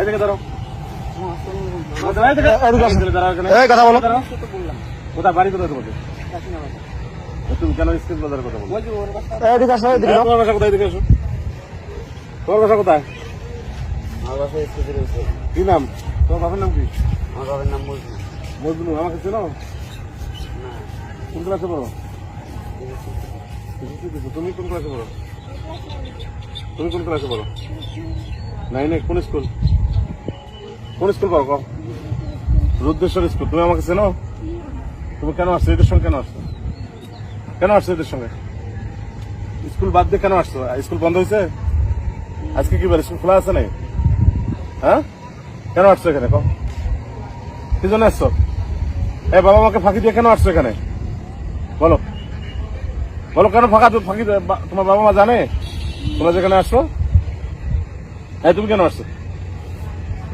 এদিকে ধরো। কথা বলো। কোথায়? বাড়ি কোথায় তুমি কেন স্কুল বাজার কথা বলো? এদিকে আসো এদিকে তোমার বাসা কোথায়? এদিকে এসো তোমার বাসা কোথায়? আমার কি নাম? তোমার বাবার নাম কি? আমার বাবার নাম মজনু। মজনু আমাকে চেনো? না। কোন ক্লাসে পড়ো? তুমি কোন ক্লাসে পড়ো? তুমি কোন ক্লাসে পড়ো? নাইনে কোন স্কুল? কোন স্কুল পড়ো কও? রুদ্রেশ্বর স্কুল। তুমি আমাকে চেনো? তুমি কেন আসছো? এদের সঙ্গে কেন আসছো? কেন আসছো এদের সঙ্গে? স্কুল বাদ দিয়ে কেন আসছো? স্কুল বন্ধ হয়েছে? আজকে কি বলে? স্কুল খোলা আছে নাই হ্যাঁ? কেন আসছো এখানে কও? কি জন্য আসছো? এ, বাবা মাকে ফাঁকি দিয়ে কেন আসছো এখানে? বলো। বলো কেন ফাঁকা? ফাঁকি তোমার বাবা মা জানে? তোমরা যেখানে আসছো? হ্যাঁ তুমি কেন আসছো?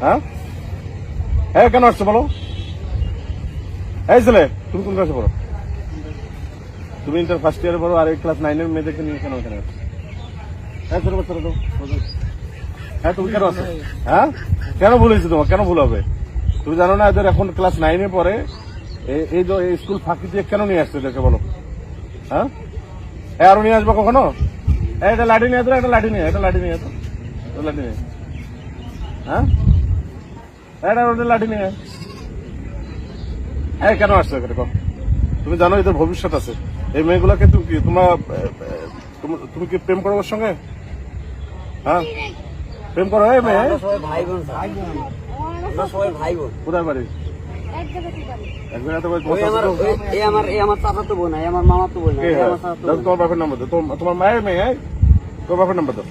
হ্যাঁ? হ্যাঁ কেন আসছো বলো? এই ছেলে তুমি কোন ক্লাসে পড়ো? তুমি ইন্টার ফার্স্ট ইয়ারে পড়ো আর এই ক্লাস নাইনের মেয়েদেরকে নিয়ে কেন এখানে আসছো হ্যাঁ ছোট বাচ্চারা তো হ্যাঁ তুমি কেন আসছো? হ্যাঁ? কেন ভুল হয়েছে তোমার? কেন ভুল হবে? তুমি জানো না এদের এখন ক্লাস নাইনে এ- এই যে স্কুল ফাঁকি দিয়ে কেন নিয়ে আসছে এদেরকে বলো? হ্যাঁ? আরও নিয়ে আসব কখনো? এ, এটা লাঠি নিয়ে তো একটা লাঠি নিয়ে এটা লাঠি নিয়ে এটা লাঠি হ্যাঁ? এটা ওটা লাঠি নিয়ে এই কেন আসছো এখানে? তুমি জানো এদের ভবিষ্যৎ আছে। এই মেয়েগুলোকে তুমি কি তোমার তুমি- তুমি কি প্রেম করো ওর সঙ্গে? হ্যাঁ? প্রেম করো এই মেয়ে। ভাই ভাই বোন আমরা সবাই ভাই বোন কোথায় বাড়ি? তোমার মায়ের মেয়ে? তোমার বাপের নাম্বার দাও।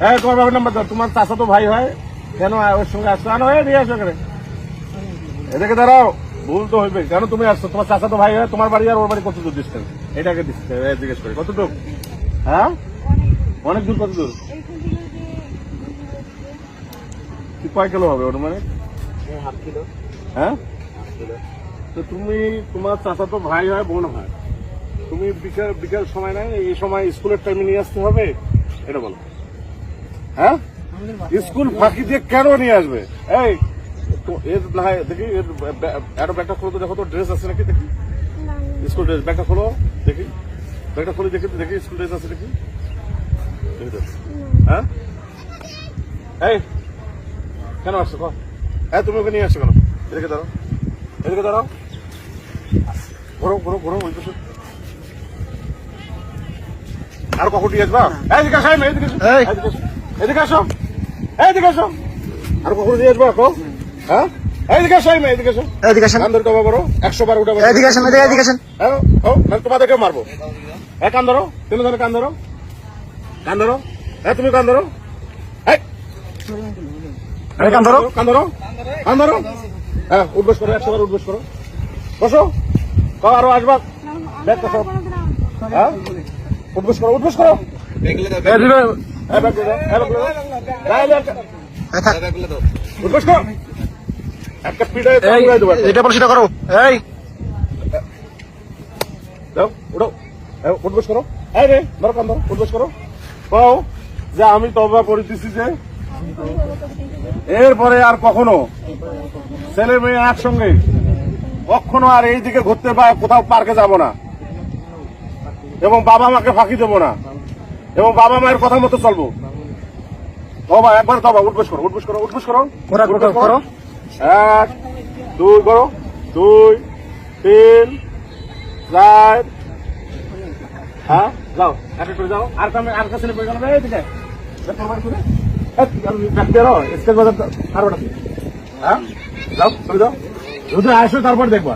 হ্যাঁ তোমার বাপের নাম্বার দাও। তোমার চাচা তো ভাই হয়। কেন ওর সঙ্গে আসছো? আনো হয়ে দিয়ে আসো এখানে। এদিকে দাঁড়াও। ভুল তো হইবে কেন তুমি আসছো? তোমার চাচা তো ভাই হয় তোমার বাড়ি আর ওর বাড়ি কত দূর ডিস্টেন্স এটাকে জিজ্ঞেস করি। কত দূর হ্যাঁ? অনেক দূর কত দূর? কয় কিলো হবে ওর মানে হাফ কিলো। হ্যাঁ? তো তুমি তোমার চাচা তো ভাই হয় বোন হয়। তুমি বিকাল বিকাল সময় নাই এই সময় স্কুলের টাইমে নিয়ে আসতে হবে এটা বলো। হ্যাঁ? স্কুল ফাঁকি দিয়ে কেন নিয়ে আসবে? এই তো এর না হয় দেখি এর একটা ব্যাগটা খোলো তো দেখো তো ড্রেস আছে নাকি দেখি? স্কুল ড্রেস ব্যাগটা খোলো দেখি। ব্যাগটা খুলে দেখি দেখি স্কুল ড্রেস আছে নাকি। হ্যাঁ? এই কেন আসছো কো হ্যাঁ তুমি ওকে নিয়ে আসছো কেন? এদিকে দাঁড়াও। এদিকে দাঁড়াও। ঘোরো ঘোরো ঘোরো ওই পাশে। আর কখন নিয়ে আসবা এদিকে আসো এই, এদিকে আসো এই। এদিকে আসো এদিকে আসো আসো আর কখন নিয়ে আসবা কো হ্যাঁ এদিকে আসো এদিকে আসো এদিকে আসেন কান ধরে টবা করো একশো বার উঠে এদিকে আসেন এদিকে আসেন হ্যাঁ ও তোমাদেরকে মারবো হ্যাঁ কান ধরো তুমি ধরো কান ধরো কান ধরো হ্যাঁ তুমি কান ধরো এই, এই কান ধরো কান ধরো কান ধরো হ্যাঁ উঠবস করো একশো বার উঠবস করো বসো আরও আসবা হ্যাঁ উঠবস করো উঠবস করো। উঠবস করো। একটা পিঠে এটা সেটা করো। এই। দাও উঠো উঠবস করো। এই রে ধরো কান ধরো উঠবস করো। কও যে আমি তবা করিতেছি যে এরপরে আর কখনো ছেলে মেয়ে একসঙ্গে কখনো আর এইদিকে ঘুরতে বা কোথাও পার্কে যাব না। এবং বাবা মাকে ফাঁকি দেবো না। এবং বাবা মায়ের কথা মতো চলবো। তবা একবার তবা উঠবস করো উঠবস করো উঠবস করো। করো। এক দুই করো। দুই তিন চার। হ্যাঁ যাও একটা করে যাও। আর কামে আর কাছে পড়ে গেল এই দিকে। আর রো। হ্যাঁ যাও চলে যাও। যদি আসো তারপর দেখবা।